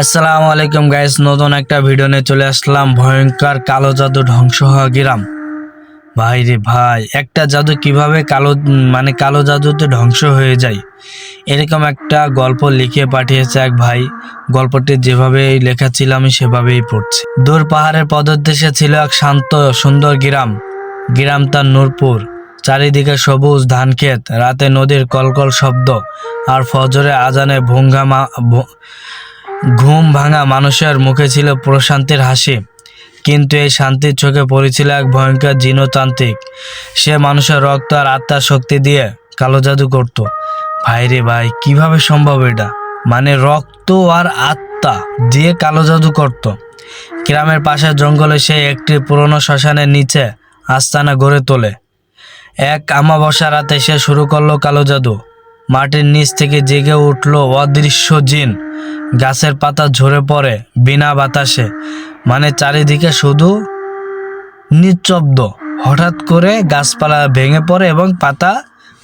আসসালামু আলাইকুম গাইস, নতুন একটা ভিডিও নিয়ে চলে আসলাম। ভয়ঙ্কর কালো জাদু ধ্বংস হওয়া গ্রাম ভাই রে ভাই, একটা জাদু কীভাবে কালো মানে কালো জাদুতে ধ্বংস হয়ে যায়? এরকম একটা গল্প লিখে পাঠিয়েছে এক ভাই। গল্পটি যেভাবে লেখা ছিল আমি সেভাবেই পড়ছি। দূর পাহাড়ের পদদেশে ছিল এক শান্ত, সুন্দর গ্রাম। গ্রাম তার নূরপুর। চারিদিকে সবুজ ধানক্ষেত রাতে নদীর কলকল শব্দ আর ফজরে আজানে ভঙ্গা ঘুম ভাঙা মানুষের মুখে ছিল প্রশান্তির হাসি, কিন্তু এই শান্তির চোখে পড়েছিল এক ভয়ঙ্কর জিনতান্ত্রিক। সে মানুষের রক্ত আর আত্মার শক্তি দিয়ে কালো জাদু করত। ভাই রে ভাই, কীভাবে সম্ভব এটা? মানে রক্ত আর আত্মা দিয়ে কালো জাদু করত। গ্রামের পাশে জঙ্গলে সে একটি পুরনো শ্মশানের নিচে আস্তানা গড়ে তোলে। এক আমাবস্যা রাতে সে শুরু করল কালো জাদু। মাটির নিচ থেকে জেগে উঠল অদৃশ্য জিন। গাছের পাতা ঝরে পড়ে বিনা বাতাসে মানে চারিদিকে শুধু নিঃশব্দ হঠাৎ করে গাছপালা ভেঙে পড়ে এবং পাতা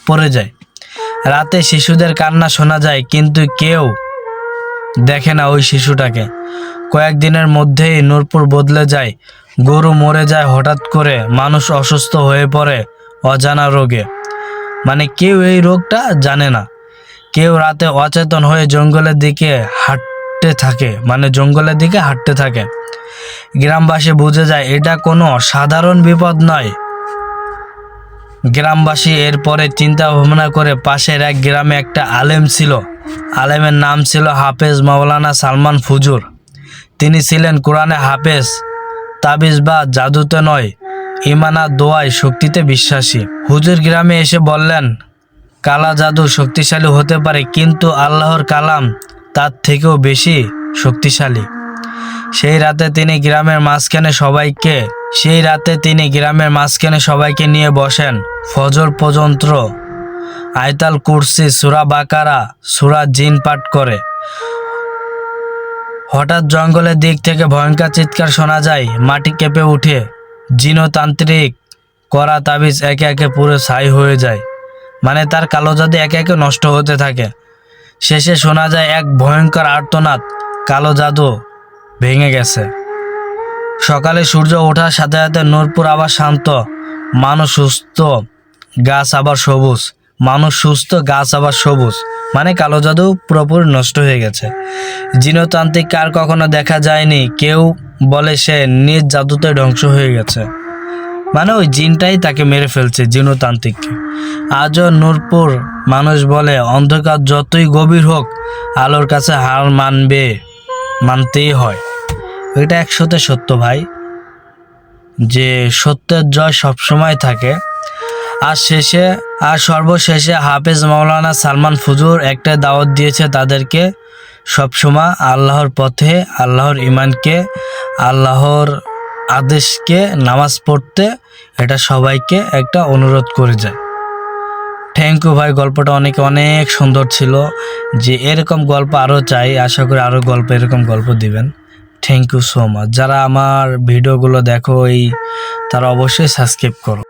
পড়ে যায়। রাতে শিশুদের কান্না শোনা যায়, কিন্তু কেউ দেখে না ওই শিশুটাকে। কয়েকদিনের মধ্যেই নূরপুর বদলে যায়, গরু মরে যায় হঠাৎ করে, মানুষ অসুস্থ হয়ে পড়ে অজানা রোগে। মানে কেউ এই রোগটা জানে না। কেউ রাতে অচেতন হয়ে জঙ্গলের দিকে হাঁটতে থাকে মানে জঙ্গলের দিকে হাঁটতে থাকে। গ্রামবাসী বুঝে যায়, এটা কোনো সাধারণ বিপদ নয়। গ্রামবাসী এরপরে চিন্তা ভাবনা করে পাশের এক গ্রামে একটা আলেম ছিল। আলেমের নাম ছিল হাফেজ মাওলানা সালমান ফুজুর। তিনি ছিলেন কোরআনে হাফেজ, তাবিজ বা জাদুতে নয়। ইমানা দোয়ায় শক্তিতে বিশ্বাসী। হুজুর গ্রামে এসে বললেন, কালা জাদু শক্তিশালী হতে পারে, কিন্তু আল্লাহর কালাম তার থেকেও বেশি শক্তিশালী। সেই রাতে তিনি গ্রামের মাঝখানে সবাইকে, সেই রাতে তিনি গ্রামের মাঝখানে সবাইকে নিয়ে বসেন। ফজর পর্যন্ত আয়তাল কুরসি, সুরা বাকারা, সুরা জিন পাঠ করে। হঠাৎ জঙ্গলের দিক থেকে ভয়ঙ্কর চিৎকার শোনা যায়, মাটি কেঁপে উঠে। জিনতান্ত্রিক করা তাবিজ একে একে পুরো ছাই হয়ে যায়। মানে তার কালো জাদু একে একে নষ্ট হতে থাকে। শেষে শোনা যায় এক ভয়ঙ্কর আর্তনাদ, কালো জাদু ভেঙে গেছে। সকালে সূর্য ওঠার সাথে সাথে নূরপুর আবার শান্ত, মানুষ সুস্থ, গাছ আবার সবুজ, মানুষ সুস্থ, গাছ আবার সবুজ। মানে কালো জাদু পুরোপুরি নষ্ট হয়ে গেছে। জিনতান্ত্রিক কার কখনো দেখা যায়নি, কেউ বলে সে নিজ জাদুতে ধ্বংস হয়ে গেছে। মানে ওই জিনটাই তাকে মেরে ফেলছে জিনতান্ত্রিককে আজও নূরপুর মানুষ বলে, অন্ধকার যতই গভীর হোক, আলোর কাছে হার মানবে, মানতেই হয়। এটা একসাথে সত্য ভাই, যে সত্যের জয় সবসময় থাকে। আর শেষে, আর সর্বশেষে হাফেজ মাওলানা সালমান ফুজুর একটা দাওয়াত দিয়েছে তাদেরকে সবসময় আল্লাহর পথে, আল্লাহর ইমানকে আল্লাহর আদেশকে নামাজ পড়তে এটা সবাইকে একটা অনুরোধ করে যায়। থ্যাংক ইউ ভাই, গল্পটা অনেক অনেক সুন্দর ছিল। যে এরকম গল্প আরও চাই, আশা করি আরও গল্প, এরকম গল্প দিবেন। থ্যাংক ইউ সো মাচ যারা আমার ভিডিওগুলো দেখো এই, তারা অবশ্যই সাবস্ক্রাইব করো।